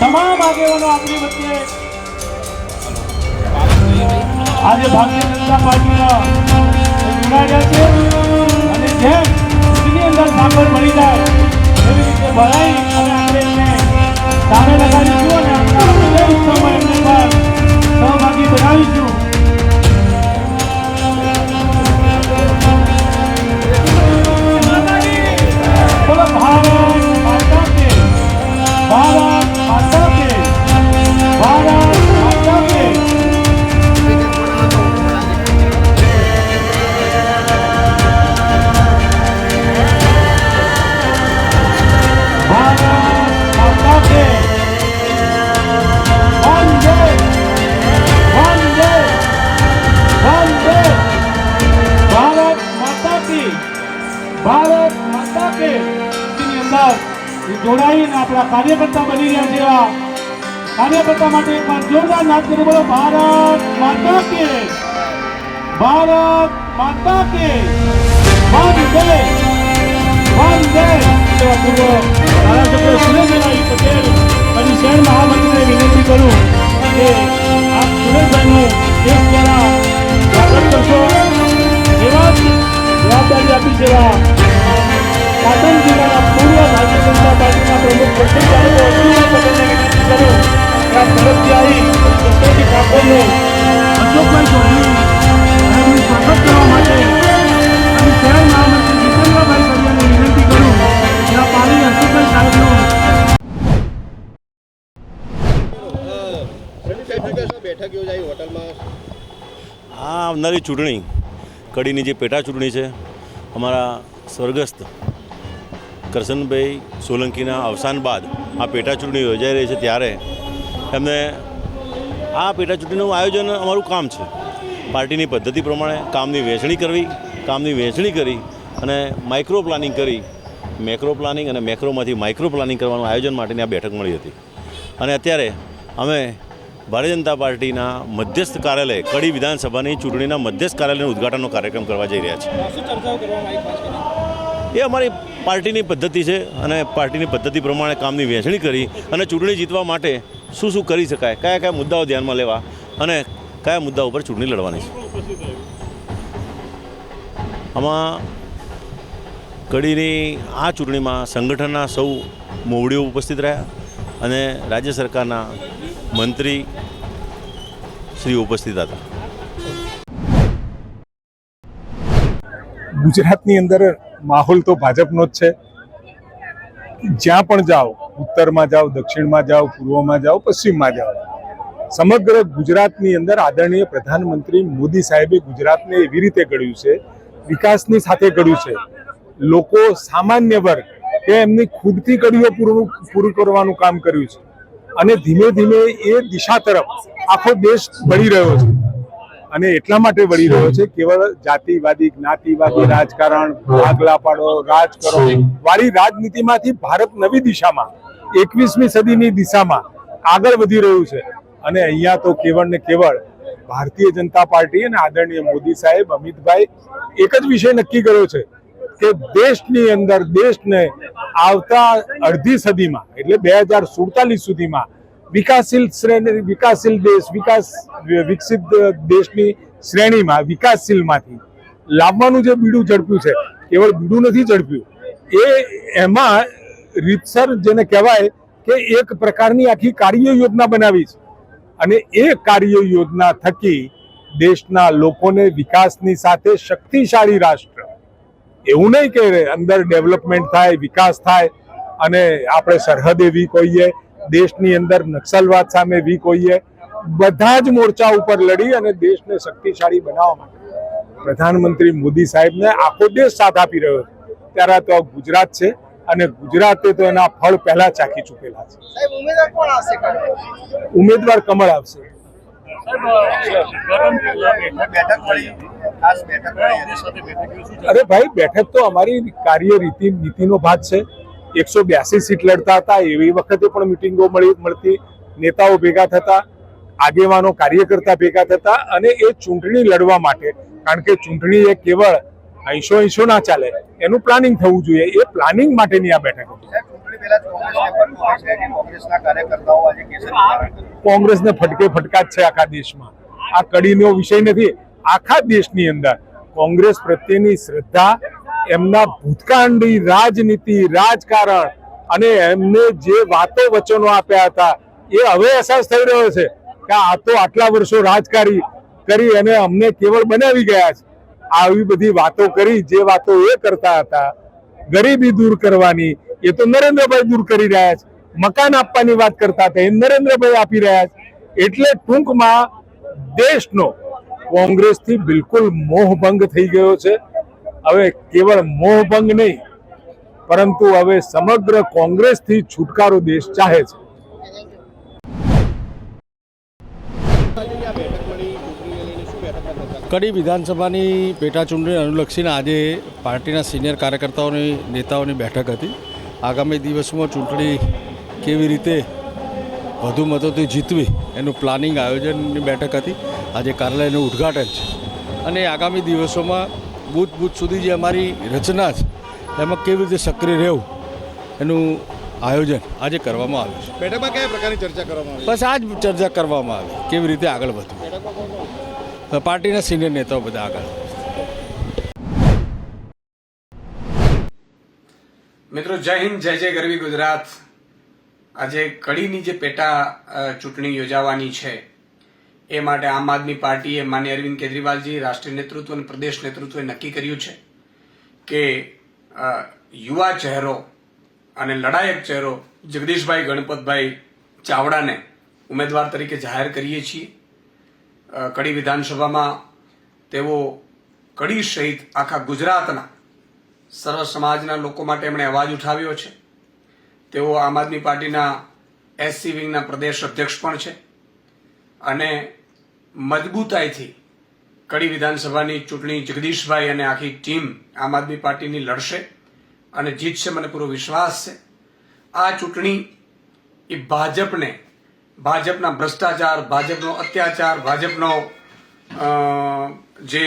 તમામ આગેવાનો આપણી વચ્ચે આજે ભારતીય જનતા પાર્ટીના છે. એની અંદર સાંભળ મળી જાય, એવી રીતે ભરાઈ અને સામે લગાડીશું અને વિજય એમને પણ સહભાગી બનાવીશું. આપણા કાર્યકર્તા બની રહ્યા છે એવા કાર્યકર્તા માટે એક વાર જોરદાર નાદ કરી બોલો, ભારત માતા કે. ભારત માતા કે. વંદે વંદે એવા પૂર્વ ધારાસભ્ય સુરેશભાઈ પટેલ વિનંતી કરું કે આપ એવા જવાબદારી આપી છે પાટણ જિલ્લાના પૂર્વ ભારતીય જનતા પાર્ટીના પ્રમુખ આવી ઠાકોરને અશોકભાઈ ચૌધરી સ્વાગત કરવા માટે અને શહેર મહામંત્રી જીતેન્દ્રભાઈ કરિયાને વિનંતી કરું કે પાણી અશોકભાઈ સાહેબનું બેઠક હોટલમાં આ આવનારી ચૂંટણી, કડીની જે પેટા ચૂંટણી છે, અમારા સ્વર્ગસ્થ કરશનભાઈ સોલંકીના અવસાન બાદ આ પેટાચૂંટણી યોજાઈ રહી છે ત્યારે એમને આ પેટાચૂંટણીનું આયોજન અમારું કામ છે. પાર્ટીની પદ્ધતિ પ્રમાણે કામની વહેંચણી કરવી, કામની વહેંચણી કરી અને માઇક્રો પ્લાનિંગ કરી, મેક્રો પ્લાનિંગ અને મેક્રોમાંથી માઇક્રો પ્લાનિંગ કરવાનું આયોજન માટેની આ બેઠક મળી હતી. અને અત્યારે અમે ભારતીય જનતા પાર્ટીના મધ્યસ્થ કાર્યાલય કડી વિધાનસભાની ચૂંટણીના મધ્યસ્થ કાર્યાલયનું ઉદ્ઘાટનનો કાર્યક્રમ કરવા જઈ રહ્યા છે એ અમારી પાર્ટીની પદ્ધતિ છે અને પાર્ટીની પદ્ધતિ પ્રમાણે કામની વહેંચણી કરી અને ચૂંટણી જીતવા માટે શું શું કરી શકાય, કયા કયા મુદ્દાઓ ધ્યાનમાં લેવા અને કયા મુદ્દા ઉપર ચૂંટણી લડવાની છે. આમાં કડીની આ ચૂંટણીમાં સંગઠનના સૌ મોવડીઓ ઉપસ્થિત રહ્યા અને રાજ્ય સરકારના મંત્રી શ્રી ઉપસ્થિત હતા. ગુજરાતની અંદર માહોલ તો ભાજપનો જ છે. જ્યાં પણ જાઓ, ઉત્તરમાં જાઓ, દક્ષિણમાં જાઓ, પૂર્વમાં જાઓ, પશ્ચિમમાં જાઓ, સમગ્ર ગુજરાતની અંદર આદરણીય પ્રધાનમંત્રી મોદી સાહેબે ગુજરાતને એવી રીતે ઘડ્યું છે, વિકાસની સાથે ઘડ્યું છે. લોકો સામાન્ય વર્ગ કે એમની ખુદથી કડીઓ પૂરું પૂરું કરવાનું કામ કર્યું છે. અને ધીમે ધીમે એ દિશા તરફ આખો દેશ વળી રહ્યો છે. અને એટલા માટે વળી રહ્યો છે કેવળ જાતિવાદી જ્ઞાતિવાદી રાજકારણ ભાગલા પાડો રાજ કરો. વાળી રાજનીતિમાંથી ભારત નવી દિશામાં એકવીસમી સદીની દિશામાં આગળ વધી રહ્યું છે. અને અહીંયા તો કેવળ ને કેવળ ભારતીય જનતા પાર્ટી અને આદરણીય મોદી સાહેબ અમિતભાઈ એક જ વિષય નક્કી કર્યો છે કે દેશની અંદર દેશને આવતા અડધી સદીમાં એટલે બે હજાર સુડતાલીસ સુધીમાં વિકાસશીલ શ્રેણી, વિકાસશીલ દેશ, વિકાસ, વિકસિત દેશની શ્રેણીમાં, વિકાસશીલમાંથી લાવવાનું જે બીડું ઝડપ્યું છે, કેવળ બીડું નથી ઝડપ્યું, એ એમાં રીતસર જેને કહેવાય કે એક પ્રકારની આખી કાર્ય યોજના બનાવી છે. અને એ કાર્ય યોજના થકી દેશના લોકોને વિકાસની સાથે શક્તિશાળી રાષ્ટ્ર, એવું નહીં કે અંદર ડેવલપમેન્ટ થાય, વિકાસ થાય, અને આપણે સરહદ એવી હોઈએ દેશની અંદર નક્સલવાદ સામે વીક હોઈએ બધા જ મોરચા ઉપર લડી અને દેશને શક્તિશાળી બનાવવા માટે. પ્રધાનમંત્રી મોદી સાહેબને આખો દેશ સાથ આપી રહ્યો છે. ત્યારે તો ગુજરાત છે અને ગુજરાતે તો એના ફળ પહેલા ચાખી ચૂકેલા છે. ઉમેદવાર કોણ આવશે કાલે? ઉમેદવાર કમળ આવશે. અરે ભાઈ બેઠક તો અમારી કાર્ય રીતિ નીતિનો ભાગ છે. એકસો બ્યાસી સીટ લડતા હતા. એવી વખતે પણ મિટિંગો મળી મળતી નેતાઓ ભેગા થતા આગેવાનો કાર્યકર્તા ભેગા થતા અને એ ચૂંટણી લડવા માટે કારણ કે ચૂંટણી એ કેવળ અહીંશો અહીંશો ના ચાલે એનું પ્લાનિંગ થવું જોઈએ. એ પ્લાનિંગ માટેની આ બેઠક. કોંગ્રેસને ફટકે ફટકા જ છે આખા દેશમાં. આ કડીનો વિષય નથી. આખા દેશની અંદર કોંગ્રેસ પ્રત્યેની શ્રદ્ધા એમના ભૂતકાળની રાજનીતિ, રાજકારણ અને એમને જે વાતો વચનો આપ્યા હતા, એ હવે અહેસાસ થઈ રહ્યો છે કે આ તો આટલા વર્ષો રાજકારી કરી અને અમને કેવળ બનાવી ગયા છે. આવી બધી વાતો કરી, જે વાતો એ કરતા હતા, ગરીબી દૂર કરવાની, એ તો નરેન્દ્રભાઈ દૂર કરી રહ્યા છે. મકાન આપવાની વાત કરતા હતા, એ નરેન્દ્રભાઈ આપી રહ્યા છે. એટલે ટૂંકમાં દેશનો કોંગ્રેસથી બિલકુલ મોહભંગ થઈ ગયો છે. હવે કેવળ મોહભંગ નહીં, પરંતુ હવે સમગ્ર કોંગ્રેસથી છુટકારો દેશ ચાહે છે? કડી વિધાનસભાની પેટા ચૂંટણી અનુલક્ષીને આજે પાર્ટીના સિનિયર કાર્યકર્તાઓની, નેતાઓની બેઠક હતી. આગામી દિવસોમાં ચૂંટણી કેવી રીતે વધુ મતોથી જીતવી એનું પ્લાનિંગ આયોજનની બેઠક હતી. આજે કાર્યાલયનું ઉદ્ઘાટન છે. અને આગામી દિવસોમાં બૂથ બૂથ સુધી જે અમારી રચના છે એમાં કેવી રીતે સક્રિય રહેવું એનું આયોજન આજે કરવામાં આવ્યું છે. બેઠકમાં કયા પ્રકારની ચર્ચા કરવામાં આવી? બસ આ જ ચર્ચા કરવામાં આવી. કેવી રીતે આગળ વધવું? પાર્ટીના સિનિયર નેતાઓ બધા આગળ. મિત્રો જય હિન્દ જય જય ગરવી ગુજરાત. આજે કડીની જે પેટા ચૂંટણી યોજાવાની છે એ માટે આમ આદમી પાર્ટીએ માન્ય અરવિંદ કેજરીવાલજી રાષ્ટ્રીય નેતૃત્વ અને પ્રદેશ નેતૃત્વે નક્કી કર્યું છે કે યુવા ચહેરો અને લડાયક ચહેરો જગદીશભાઈ ગણપતભાઈ ચાવડાને ઉમેદવાર તરીકે જાહેર કરીએ છીએ. કડી વિધાનસભામાં તેઓ કડી સહિત આખા ગુજરાતના સર્વ સમાજના લોકો માટે એમણે અવાજ ઉઠાવ્યો છે. તેઓ આમ આદમી પાર્ટીના એસસી વિંગના પ્રદેશ અધ્યક્ષ પણ છે. અને મજબૂતાઈથી કડી વિધાનસભાની ચૂંટણી જગદીશભાઈ અને આખી ટીમ આમ આદમી પાર્ટીની લડશે અને જીતશે મને પૂરો વિશ્વાસ છે. આ ચૂંટણી એ ભાજપને, ભાજપના ભ્રષ્ટાચાર, ભાજપનો અત્યાચાર, ભાજપનો જે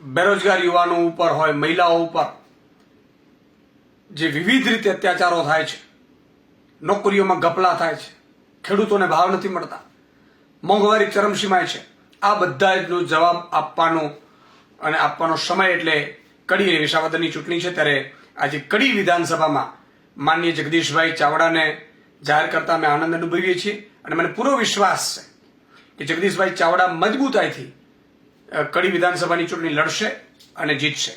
બેરોજગાર યુવાનો ઉપર હોય, મહિલાઓ ઉપર જે વિવિધ રીતે અત્યાચારો થાય છે, નોકરીઓમાં ગપલા થાય છે, ખેડૂતોને ભાવ નથી મળતા. મોંઘવારી ચરમસીમાએ છે. આ બધા જનો જવાબ આપવાનો અને આપવાનો સમય એટલે કડી અને વિસાવદરની ચૂંટણી છે ત્યારે આજે કડી વિધાનસભામાં માનનીય જગદીશભાઈ ચાવડાને જાહેર કરતા અમે આનંદ અનુભવીએ છીએ અને મને પૂરો વિશ્વાસ છે કે જગદીશભાઈ ચાવડા મજબૂતાઈથી કડી વિધાનસભાની ચૂંટણી લડશે અને જીતશે.